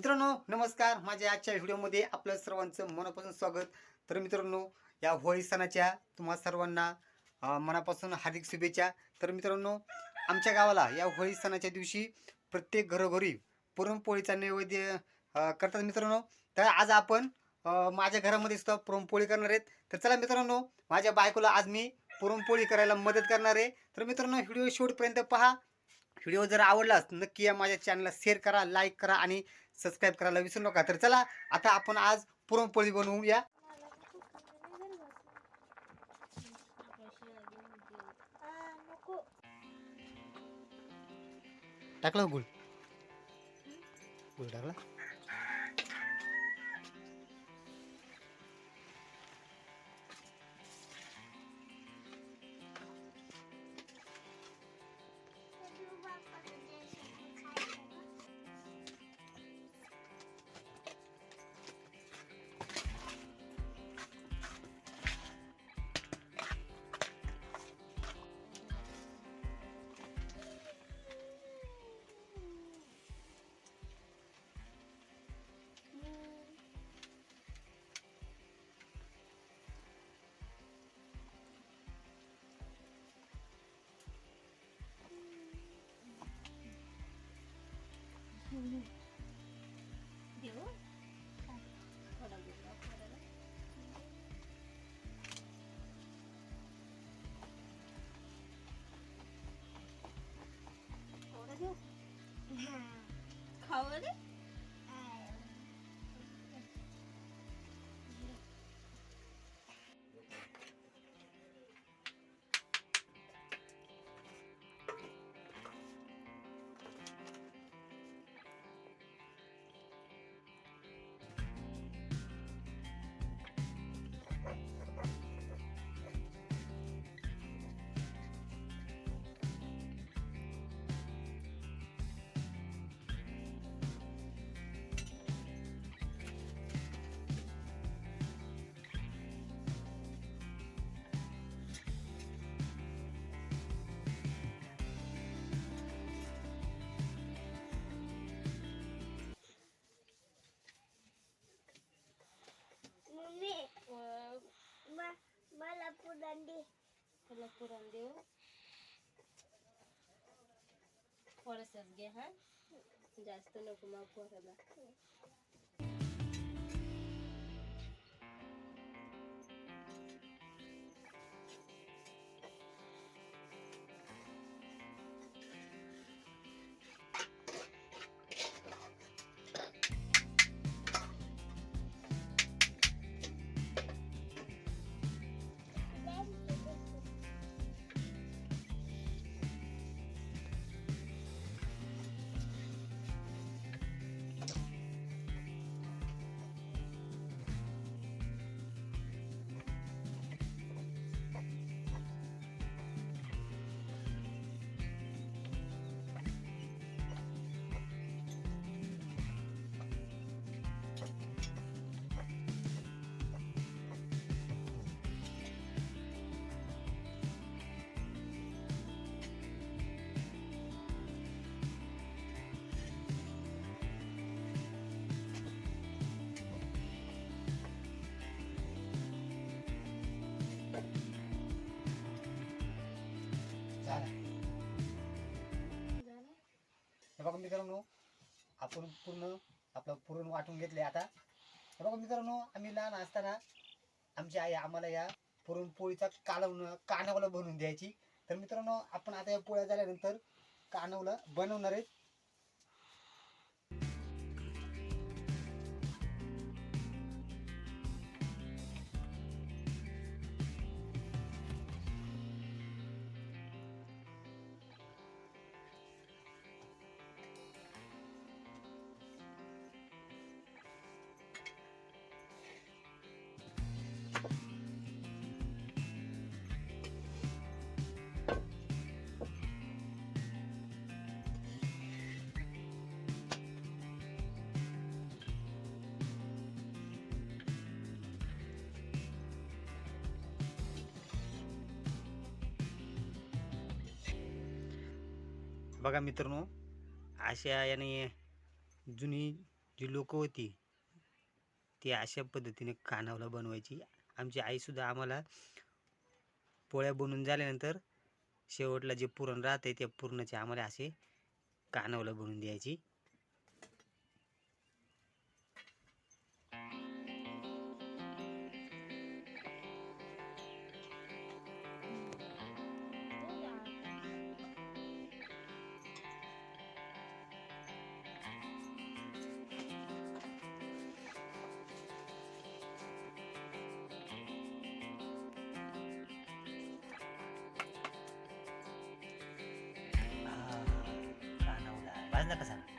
मित्रांनो नमस्कार. माझ्या आजच्या व्हिडिओमध्ये आपलं सर्वांचं मनापासून स्वागत. तर मित्रांनो या होळी सणाच्या तुम्हा सर्वांना मनापासून हार्दिक शुभेच्छा. तर मित्रांनो आमच्या गावाला या होळी सणाच्या दिवशी प्रत्येक घरोघरी पुरणपोळीचा नैवेद्य करतात मित्रांनो. तर आज आपण माझ्या घरामध्ये सुद्धा पुरणपोळी करणार आहेत. तर चला मित्रांनो माझ्या बायकोला आज मी पुरणपोळी करायला मदत करणार आहे. तर मित्रांनो व्हिडिओ शेवटपर्यंत पहा. व्हिडिओ जर आवडलाच नक्की या माझ्या चॅनलला शेअर करा लाईक करा आणि सबस्क्राईब करायला विसरू नका. तर चला आता आपण आज पुरणपोळी बनवूया. टाकला गुळ? गुळ टाकला? पुरण दे तुला पुरण देऊ थोडंसंच घे हा? जास्त नको मग पोराला. हे बघा मित्रांनो आपण पूर्ण आपलं पुरण वाटून घेतले आता. हे बघा मित्रांनो आम्ही लहान असताना आमची आई आम्हाला या पुरणपोळीचा कालवणं कानवलं बनवून द्यायची. तर मित्रांनो आपण आता या पोळ्या झाल्यानंतर कानवलं बनवणार आहेत. बघा मित्रांनो अशा याने जुनी जी लोक होती ती अशा पद्धतीने कानावला बनवायची. आमची आईसुद्धा आम्हाला पोळ्या बनवून झाल्यानंतर शेवटला जे पुरण राहते त्या पुरणाचे आम्हाला असे कानावला बनवून द्यायची. Pásala, pásala.